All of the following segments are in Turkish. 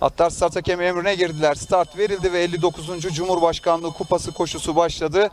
Koşucular start hakemi emrine girdiler. Start verildi ve 59. Cumhurbaşkanlığı Kupası koşusu başladı.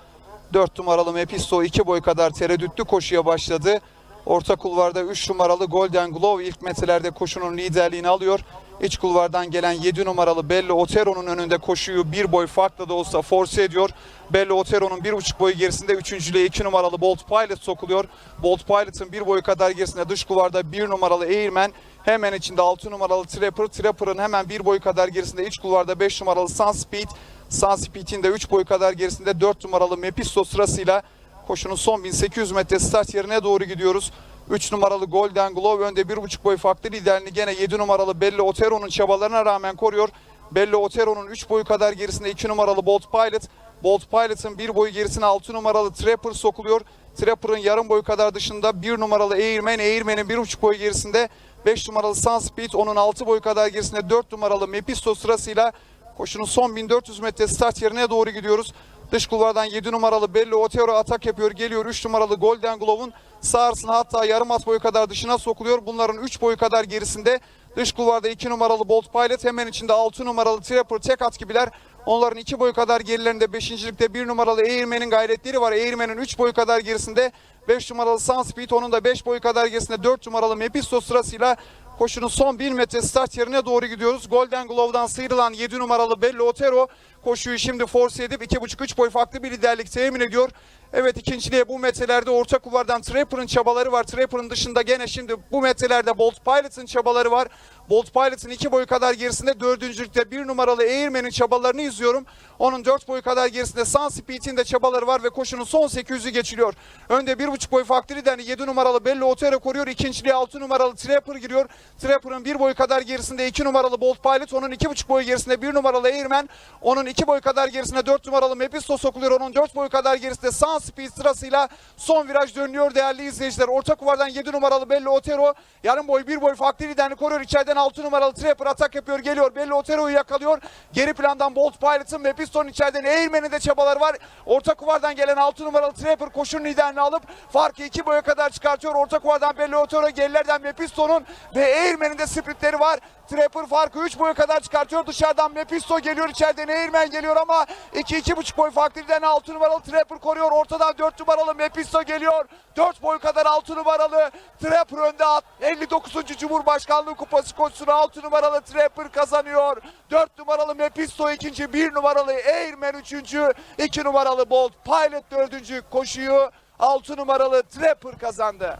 4 numaralı Mepisto 2 boy kadar tereddütlü koşuya başladı. Orta kulvarda 3 numaralı Golden Glove ilk metrelerde koşunun liderliğini alıyor. İç kulvardan gelen 7 numaralı Bello Otero'nun önünde koşuyu bir boy farklı da olsa force ediyor. Bello Otero'nun 1,5 boy gerisinde 3. 2 numaralı Bolt Pilot sokuluyor. Bolt Pilot'ın 1 boy kadar gerisinde dış kulvarda 1 numaralı Airman hemen içinde 6 numaralı Trapper. Trapper'ın hemen 1 boy kadar gerisinde iç kulvarda 5 numaralı Sunspeed. Sunspeed'in de 3 boy kadar gerisinde 4 numaralı Mepisto sırasıyla koşunun son 1800 metre start yerine doğru gidiyoruz. 3 numaralı Golden Glove önde 1,5 boy farklı liderini gene 7 numaralı Bello Otero'nun çabalarına rağmen koruyor. Bello Otero'nun 3 boy kadar gerisinde 2 numaralı Bolt Pilot. Bolt Pilot'ın 1 boy gerisine 6 numaralı Trapper sokuluyor. Trapper'ın yarım boy kadar dışında 1 numaralı Airman. Airman'in 1,5 boy gerisinde 5 numaralı Sunspeed. Onun 6 boy kadar gerisinde 4 numaralı Mepisto sırasıyla koşunun son 1400 metre start yerine doğru gidiyoruz. Dış kulvardan 7 numaralı Bello Otero atak yapıyor. Geliyor 3 numaralı Golden Glove'un sağ arasına hatta yarım at boyu kadar dışına sokuluyor. Bunların 3 boyu kadar gerisinde dış kulvarda 2 numaralı Bolt Pilot hemen içinde 6 numaralı Trapper tek at gibiler. Onların 2 boy kadar gerilerinde 5. ligde 1 numaralı Airman'in gayretleri var. Airman'in 3 boy kadar gerisinde 5 numaralı Sunspeed onun da 5 boy kadar gerisinde 4 numaralı Mepisto sırasıyla Koşunun son 1000 metre start yerine doğru gidiyoruz. Golden Glove'dan sıyrılan 7 numaralı Bello Otero koşuyu şimdi force edip 2,5-3 boy farklı bir liderlik temin ediyor. Evet ikinciliğe bu metrelerde orta kulvardan Trapper'ın çabaları var. Trapper'ın dışında gene şimdi bu metrelerde Bolt Pilot'ın çabaları var. Bolt Pilot'ın 2 boy kadar gerisinde dördüncülükte 1 numaralı Airman'in çabalarını izliyorum. Onun 4 boy kadar gerisinde Sunspeed'in de çabaları var ve koşunun son 800'ü geçiliyor. Önde 1,5 boy farklı liderini 7 numaralı Bello Otero koruyor. İkinciliğe 6 numaralı Trapper giriyor. Trapper'ın 1 boy kadar gerisinde 2 numaralı Bolt Pilot. Onun 2,5 boy gerisinde 1 numaralı Airman. Onun 2 boy kadar gerisinde 4 numaralı Mepisto sokuluyor. Onun 4 boy kadar gerisinde Sunspeed sırasıyla son viraj dönüyor değerli izleyiciler. Orta kuvardan 7 numaralı Bello Otero. Yarım boy 1 boy farklı liderini koruyor. İçeriden 6 numaralı Trapper atak yapıyor. Geliyor. Bello Otero'yu yakalıyor. Geri plandan Bolt Pilot'ın Mepisto'nun içeriden Airman'in de çabaları var. Orta kuvardan gelen 6 numaralı Trapper koşunun liderini alıp farkı 2 boya kadar çıkartıyor. Orta kuvardan Bello Otero gerilerden Mepisto'nun ve Airman'in de sprintleri var. Trapper farkı 3 boya kadar çıkartıyor. Dışarıdan Mepisto geliyor. içeriden Airman geliyor ama 2-2,5 boy farklı liderini 6 numaralı Trapper koruyor. Ortadan 4 numaralı Mepisto geliyor. 4 boy kadar 6 numaralı Trapper önde at. 59. Cumhurbaşkanlığı Kupası koşusunu 6 numaralı Trapper kazanıyor. 4 numaralı Mepisto ikinci, 1 numaralı Airman üçüncü, 2 numaralı Bolt Pilot dördüncü koşuyu 6 numaralı Trapper kazandı.